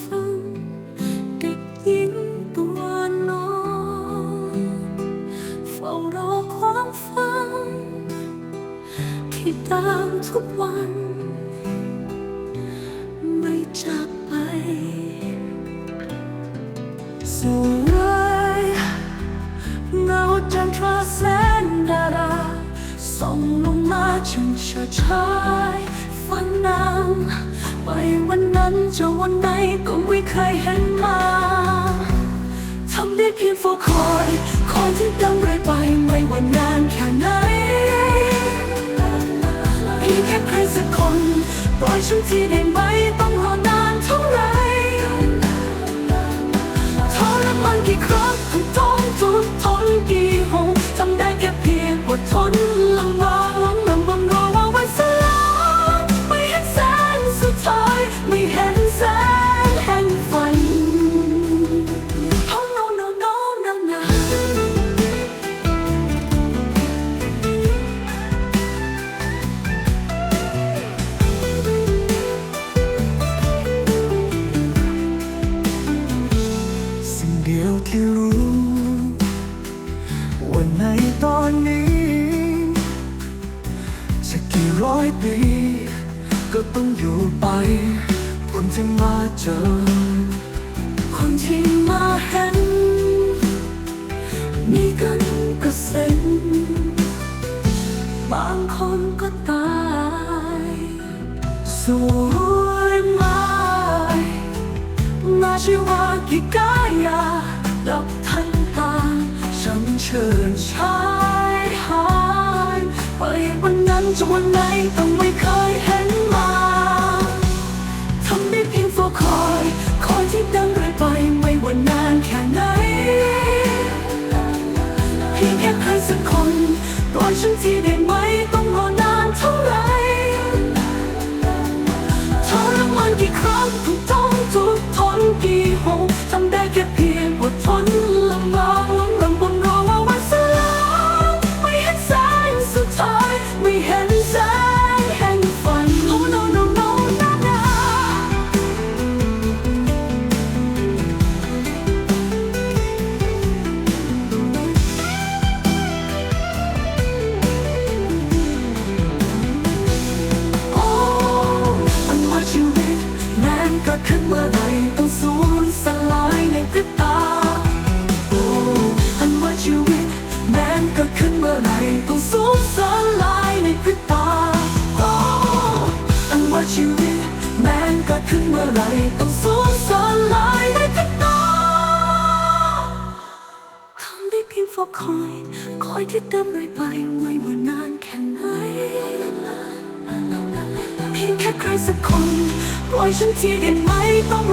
ฟังเด็กหญิตัวน้อยเฝ้ารอความฝันที่ตามทุกวัน ไม่จากไปสูงเลยเงาจันทราแสนดาราส่องลงมาฉันเฉย ไปวันนั้นจะวันไหนก็ไม่เคยเห็นมาทำได้เพียงเฝ้าคอยคอยที่ดังเรื่อยไปไม่ว่านานแค่ไหนเพียงแค่ใครสักคนปล่อยฉันทีได้ไหมต้องรอนานเท่าไรทรมานกี่ครั้งต้องทุกทนกี่หงทำได้แค่เพียงอดทน ที่รู้ว่าในตอนนี้จะกี่ร้อยปี ก็ต้องอยู่ไป คนที่มาเจอ คนที่มาเห็น มีกันก็เส้นบางคนก็ตายสู้ ฉันชิญชายหายไปวันนั้นจะวันไหนต้องไม่เคยเห็นมาทำได้เพียงเฝ้าคอย คอยที่ดังเรื่อยไปไม่ว่านานแค่ไหน เพียงแค่ใครสักคนปล่อยฉันที่ได้ อยที่เติมเรื่อยไปไม่ว่านานแค่ไหนเพียงแค่ใครสักคนปล่อยฉันทีได้ไหมต้อง